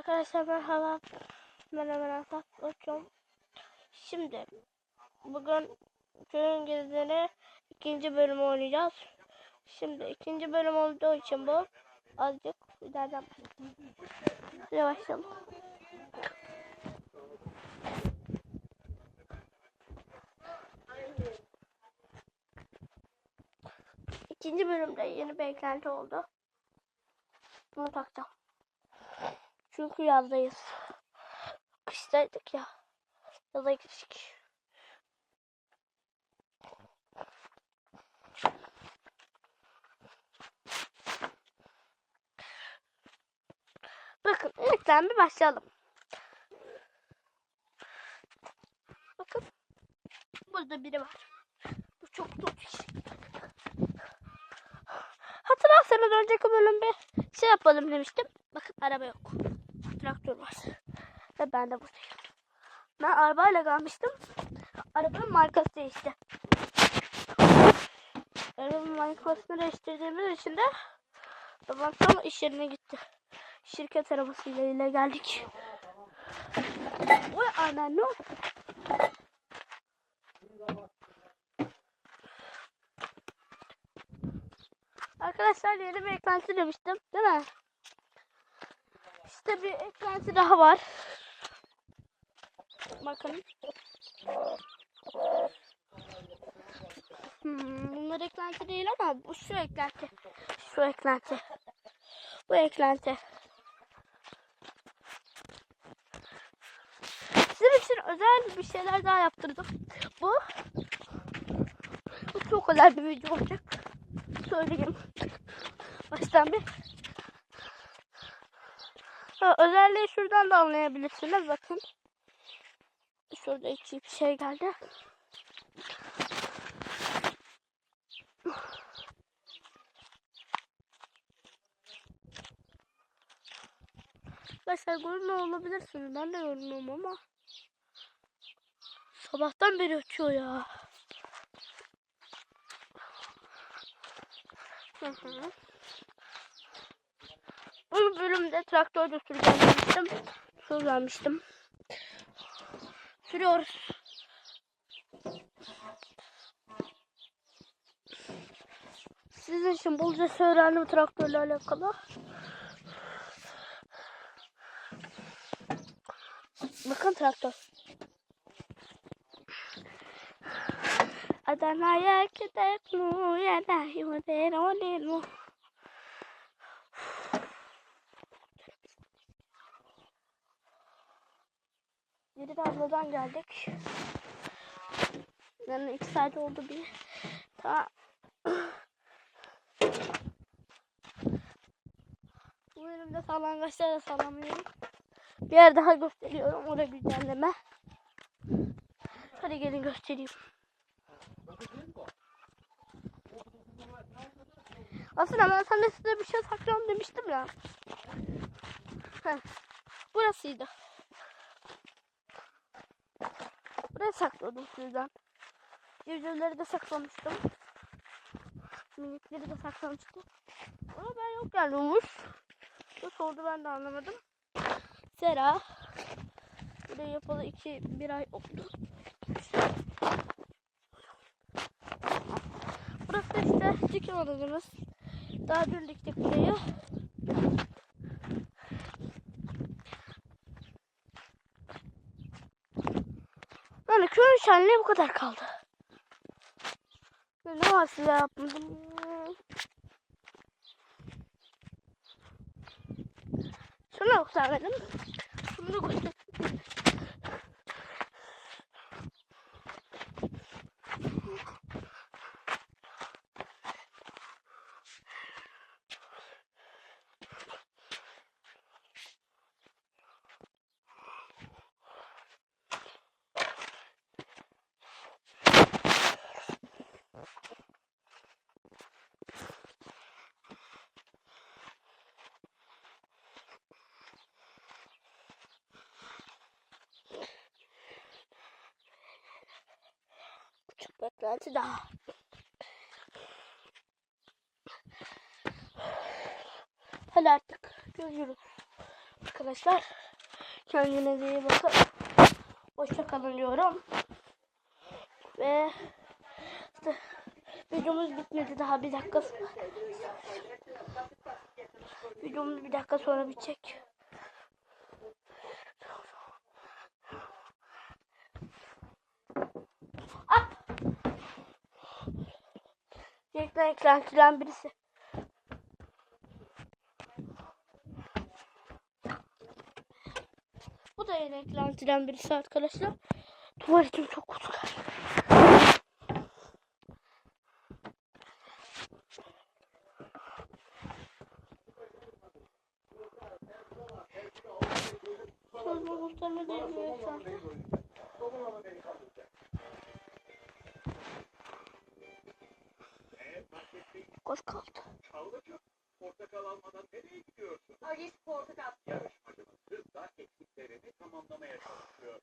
Arkadaşlar merhaba. Asaf Koçum. Şimdi bugün köyün gezileri ikinci bölümü oynayacağız. Şimdi ikinci bölüm olduğu için bu azıcık ileriden Hadi başlayalım. İkinci bölümde yeni bir eklenti oldu. Bunu takacağım. Çünkü yazdayız. Kıştaydık ya. Yaza geçtik. Bakın ilkten bir başlayalım. Bakın. Burada biri var. Bu çok topiş. Hatırlarsanız önceki bölüm bir şey yapalım demiştim. Bakın araba yok. Traktör var. Ve ben de buradayım. Ben arabayla gelmiştim. Arabanın markası değişti. Arabanın markasını değiştirdiğimiz için de babam tam iş yerine gitti. Şirket arabasıyla ile geldik. Vay ana ne oldu? Arkadaşlar yeni bir eklenti demiştim değil mi? İşte bir eklenti daha var. Bakın. Hmm, bunlar eklenti değil ama bu şu eklenti. Şu eklenti. Bu eklenti. Sizin için özel bir şeyler daha yaptırdım. Bu bu çok özel bir video olacak. Söyleyeyim. Baştan bir. Ha, özelliği şuradan da anlayabilirsiniz. Bakın. Şurada iki bir şey geldi. Arkadaşlar görünmüyor olabilirsiniz. Ben de görünmüyorum ama. Sabahtan beri ötüyor ya. Hı hı. Bölümde traktörde. Söz vermiştim. Sürüyoruz. Sizin için bolca öğrendim traktörle alakalı. Bakın traktör. Adana'ya gidek mu ya da yuvaden Yedi abladan geldik. Yani iki saat oldu bir. Tamam. Bu bölümde sallangaçlara da sallamıyorum. Bir yer daha gösteriyorum. Orada güncelleme. Hadi gelin göstereyim. Aslında ben sana size bir şey saklıyorum demiştim ya. Heh. Burasıydı. Buraya sakladım sizden. Civcivleri de saklamıştım. Minikleri de saklamıştım. Ama ben yok olmuş. Nasıl oldu ben de anlamadım. Sera. Buraya yapalı iki bir ay oldu. Burası işte dikim odamız. Daha dün diktik burayı. Köyün şenliği bu kadar kaldı. Ne var size yapmadım. Şunu göstermedim. Şunu da göster. Beklenti daha. Hadi artık görüşürüz. arkadaşlar. Kendinize iyi bakın. Hoşça kalın diyorum. Ve işte videomuz bitmedi daha bir dakika sonra. Videomuz bir dakika sonra bitecek. Reklam eklentilen birisi. Bu da yine eklentilen birisi arkadaşlar. Tuvaletim çok kutu Sözlü muhtemelen değil mi Koş kaldı. Portakal almadan nereye gidiyorsun? Alice Portakal. Yarışmacımız hızla eksiklerini tamamlamaya çalışıyor.